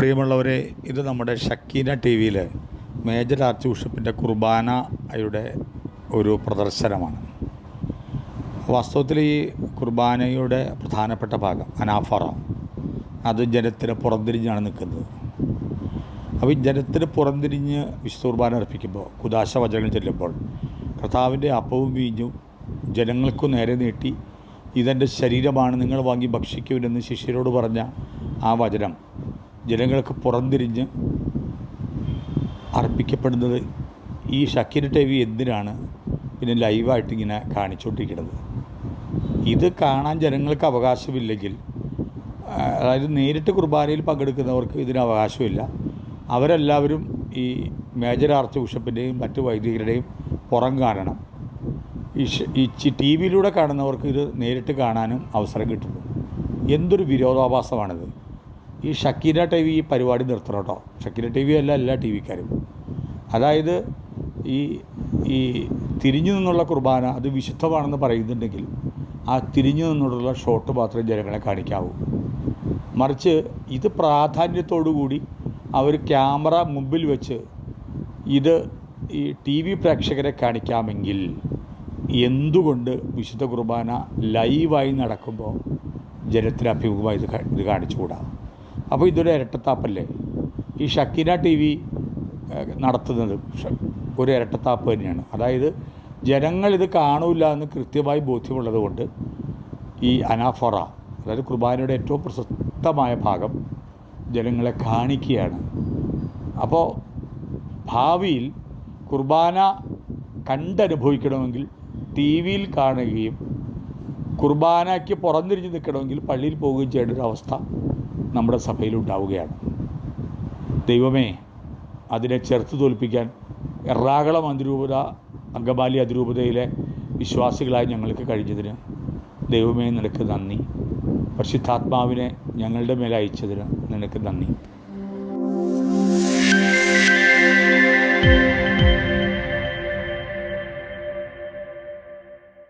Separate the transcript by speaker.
Speaker 1: പ്രിയമുള്ളവരെ ഇത് നമ്മുടെ ഷക്കീന ടി വിയിൽ മേജർ ആർച്ച് ബിഷപ്പിന്റെ കുർബാനയുടെ ഒരു പ്രദർശനമാണ്. വാസ്തവത്തിൽ ഈ കുർബാനയുടെ പ്രധാനപ്പെട്ട ഭാഗം അനാഫറ. അത് ജനത്തിന് പുറംതിരിഞ്ഞാണ് നിൽക്കുന്നത്. അപ്പോൾ ഈ ജനത്തിന് പുറംതിരിഞ്ഞ് വിശുദ്ധ കുർബാന അർപ്പിക്കുമ്പോൾ കുദാശ വചനങ്ങൾ ചെല്ലുമ്പോൾ കർത്താവിന്റെ അപ്പവും വീഞ്ഞും ജനങ്ങൾക്കു നേരെ നീട്ടി ഇതെന്റെ ശരീരമാണ് നിങ്ങൾ വാങ്ങി ഭക്ഷിക്കുവിനെന്ന് ശിഷ്യരോട് പറഞ്ഞ ആ വചനം ജനങ്ങൾക്ക് പുറംതിരിഞ്ഞ് അർപ്പിക്കപ്പെടുന്നത് ഈ ഷക്കീർ ടി വി എന്തിനാണ്? പിന്നെ ലൈവായിട്ട് ഇങ്ങനെ കാണിച്ചുകൊണ്ടിരിക്കുന്നത് ഇത് കാണാൻ ജനങ്ങൾക്ക് അവകാശമില്ലെങ്കിൽ അതായത് നേരിട്ട് കുർബാനയിൽ പങ്കെടുക്കുന്നവർക്ക് ഇതിന് അവകാശമില്ല. അവരെല്ലാവരും ഈ മേജർ ആർച്ച് ബിഷപ്പിന്റെയും മറ്റു വൈദികരുടെയും പുറം കാണണം. ഈ ഈ ടി വിയിലൂടെ കാണുന്നവർക്ക് ഇത് നേരിട്ട് കാണാനും അവസരം കിട്ടുന്നു. എന്തൊരു വിരോധാഭാസമാണിത്. ഈ ഷക്കീര ടി വി ഈ പരിപാടി നിർത്തണം കേട്ടോ. ഷക്കീര ടി വി അല്ല എല്ലാ ടി വിക്കാരും. അതായത് ഈ ഈ തിരിഞ്ഞു നിന്നുള്ള കുർബാന അത് വിശുദ്ധമാണെന്ന് പറയുന്നുണ്ടെങ്കിൽ ആ തിരിഞ്ഞു നിന്നുള്ള ഷോട്ട് മാത്രമേ ജനങ്ങളെ കാണിക്കാവൂ. മറിച്ച് ഇത് പ്രാധാന്യത്തോടു കൂടി അവർ ക്യാമറ മുമ്പിൽ വെച്ച് ഇത് ഈ ടി വി പ്രേക്ഷകരെ കാണിക്കാമെങ്കിൽ എന്തുകൊണ്ട് വിശുദ്ധ കുർബാന ലൈവായി നടക്കുമ്പോൾ ജനത്തിന് അഭിമുഖമായി ഇത് കാണിച്ചുകൂടാ? അപ്പോൾ ഇതൊരു ഇരട്ടത്താപ്പല്ലേ? ഈ ഷക്കീന ടി വി നടത്തുന്നത് ഒരു ഇരട്ടത്താപ്പ് തന്നെയാണ്. അതായത് ജനങ്ങൾ ഇത് കാണൂല എന്ന് കൃത്യമായി ബോധ്യമുള്ളത് കൊണ്ട് ഈ അനാഫറ അതായത് കുർബാനയുടെ ഏറ്റവും പ്രശസ്തമായ ഭാഗം ജനങ്ങളെ കാണിക്കുകയാണ്. അപ്പോൾ ഭാവിയിൽ കുർബാന കണ്ടനുഭവിക്കണമെങ്കിൽ ടി വിയിൽ കാണുകയും കുർബാനയ്ക്ക് പുറംതിരിഞ്ഞ് നിൽക്കണമെങ്കിൽ പള്ളിയിൽ പോവുകയും ചെയ്യേണ്ട ഒരു അവസ്ഥ നമ്മുടെ സഭയിലുണ്ടാവുകയാണ്. ദൈവമേ അതിനെ ചെറുത്ത് തോൽപ്പിക്കാൻ എറണാകുളം അതിരൂപത അങ്കമാലി അതിരൂപതയിലെ വിശ്വാസികളായി ഞങ്ങൾക്ക് കഴിഞ്ഞതിന് ദൈവമേ നിനക്ക് നന്ദി. പരിശുദ്ധാത്മാവിനെ ഞങ്ങളുടെ മേലെ അയച്ചതിന് നിനക്ക് നന്ദി.